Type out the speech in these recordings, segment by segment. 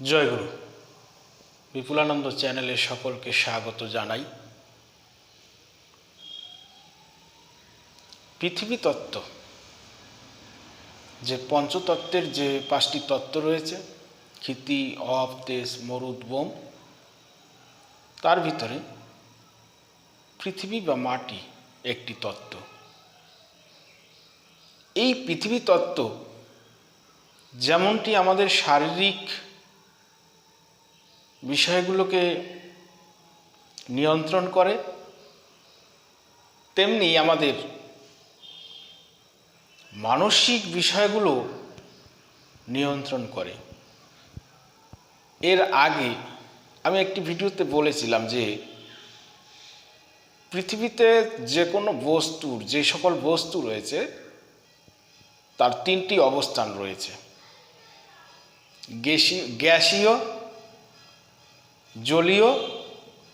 জয়গুরু বিপুলানন্দ চ্যানেলে সকলকে স্বাগত জানাই। পৃথিবী তত্ত্ব। যে পঞ্চতত্ত্বের যে পাঁচটি তত্ত্ব রয়েছে, ক্ষিতি অপ তেজ, মরুদ, বোম, তার ভিতরে পৃথিবী বা মাটি একটি তত্ত্ব। এই পৃথিবী তত্ত্ব যেমনটি আমাদের শারীরিক বিষয়গুলোকে নিয়ন্ত্রণ করে, তেমনি আমাদের মানসিক বিষয়গুলো নিয়ন্ত্রণ করে। এর আগে আমি একটি ভিডিওতে বলেছিলাম যে, পৃথিবীতে যে কোনো বস্তুর, যে সকল বস্তু রয়েছে, তার তিনটি অবস্থান রয়েছে। গ্যাসীয় জলীয়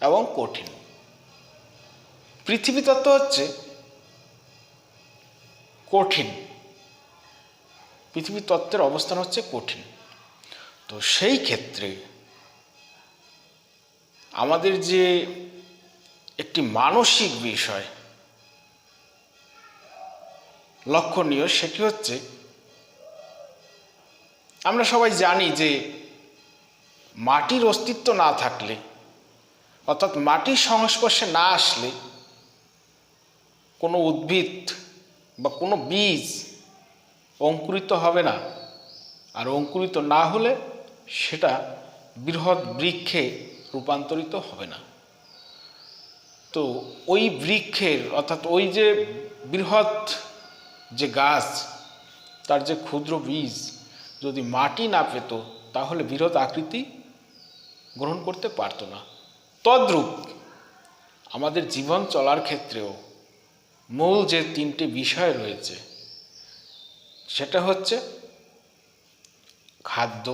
এবং কঠিন। পৃথিবী তত্ত্ব হচ্ছে কঠিন। পৃথিবী তত্ত্বের অবস্থান হচ্ছে কঠিন। তো সেই ক্ষেত্রে আমাদের যে একটি মানসিক বিষয় লক্ষণীয়, সেটি হচ্ছে আমরা সবাই জানি যে মাটির অস্তিত্ব না থাকলে, অর্থাৎ মাটির সংস্পর্শে না আসলে, কোনো উদ্ভিদ বা কোনো বীজ অঙ্কুরিত হবে না। আর অঙ্কুরিত না হলে সেটা বৃহৎ বৃক্ষে রূপান্তরিত হবে না। তো ওই বৃক্ষের, অর্থাৎ ওই যে বৃহৎ যে গাছ, তার যে ক্ষুদ্র বীজ যদি মাটি না পেত, তাহলে বৃহৎ আকৃতি গ্রহণ করতে পারতো না। তদ্রূপ আমাদের জীবন চলার ক্ষেত্রেও মূল যে তিনটি বিষয় রয়েছে, সেটা হচ্ছে খাদ্য,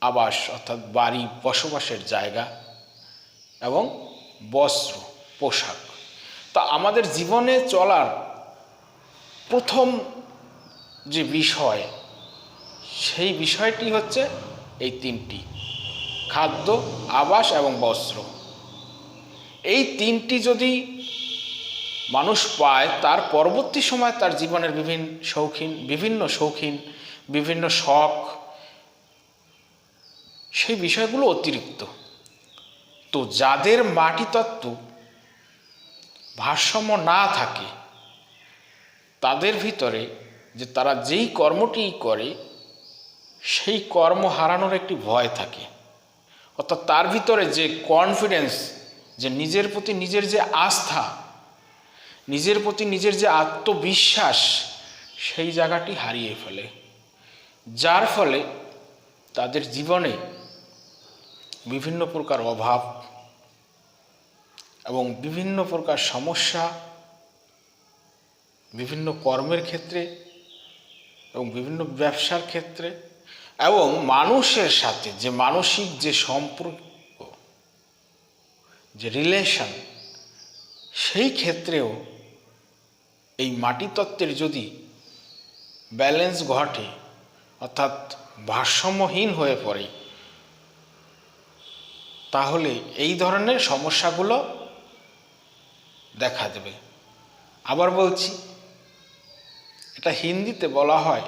আবাস অর্থাৎ বাড়ি বসবাসের জায়গা এবং বস্ত্র, পোশাক। তা আমাদের জীবনে চলার প্রথম যে বিষয়, সেই বিষয়টি হচ্ছে এই তিনটি। খাদ্য, আবাস এবং বস্ত্র। এই তিনটি যদি মানুষ পায়, তার পরবর্তী সময় তার জীবনের বিভিন্ন শৌখিন বিভিন্ন শৌখিন, বিভিন্ন শখ, সেই বিষয়গুলো অতিরিক্ত। তো যাদের মাটি তত্ত্ব ভারসাম্য না থাকে, তাদের ভিতরে যে তারা যেই কর্মটি করে, সেই কর্ম হারানোর একটি ভয় থাকে। অর্থাৎ তার ভিতরে যে কনফিডেন্স যে নিজের প্রতি নিজের যে আস্থা, নিজের প্রতি নিজের যে আত্মবিশ্বাস, সেই জায়গাটি হারিয়ে ফেলে। যার ফলে তাদের জীবনে বিভিন্ন প্রকার অভাব এবং বিভিন্ন প্রকার সমস্যা, বিভিন্ন কর্মের ক্ষেত্রে এবং বিভিন্ন ব্যবসার ক্ষেত্রে এবং মানুষের সাথে যে মানসিক যে সম্পর্ক, যে রিলেশন সেই ক্ষেত্রেও এই মাটি তত্ত্বের যদি ব্যালেন্স ঘটে, অর্থাৎ ভারসাম্যহীন হয়ে পড়ে, তাহলে এই ধরনের সমস্যাগুলো দেখা দেবে। আবার বলছি, এটা হিন্দিতে বলা হয়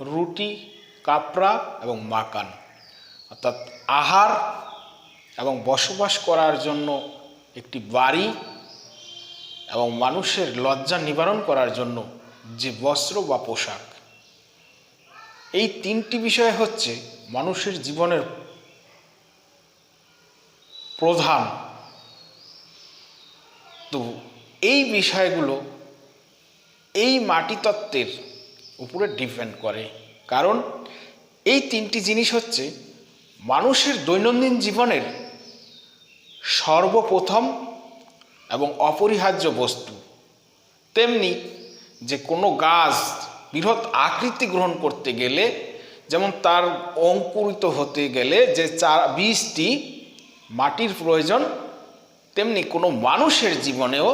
রুটি কাপড়া এবং মাকান। অর্থাৎ আহার এবং বসবাস করার জন্য একটি বাড়ি এবং মানুষের লজ্জা নিবারণ করার জন্য যে বস্ত্র বা পোশাক। এই তিনটি বিষয় হচ্ছে মানুষের জীবনের প্রধান। তো এই বিষয়গুলো এই মাটি তত্ত্বের উপরে ডিপেন্ড করে। কারণ এই তিনটি জিনিস হচ্ছে মানুষের দৈনন্দিন জীবনের সর্বপ্রথম এবং অপরিহার্য বস্তু। তেমনি যে কোনো গাছ বৃহৎ আকৃতি গ্রহণ করতে গেলে, যেমন তার অঙ্কুরিত হতে গেলে যে চা বীজটি মাটির প্রয়োজন, তেমনি কোনো মানুষের জীবনেও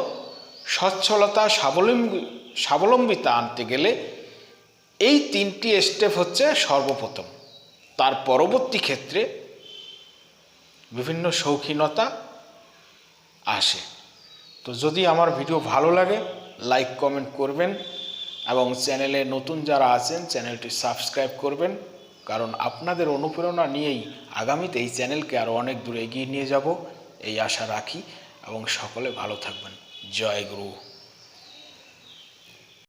সচ্ছলতা, স্বাবলম্বী, স্বাবলম্বিতা আনতে গেলে এই তিনটি স্টেপ হচ্ছে সর্বপ্রথম। তার পরবর্তী ক্ষেত্রে বিভিন্ন শৌখিনতা আসে। তো যদি আমার ভিডিও ভালো লাগে লাইক কমেন্ট করবেন এবং চ্যানেলে নতুন যারা আছেন, চ্যানেলটি সাবস্ক্রাইব করবেন। কারণ আপনাদের অনুপ্রেরণা নিয়েই আগামীতে এই চ্যানেলকে আরও অনেক দূর এগিয়ে নিয়ে যাব, এই আশা রাখি। এবং সকলে ভালো থাকবেন। জয় গুরু।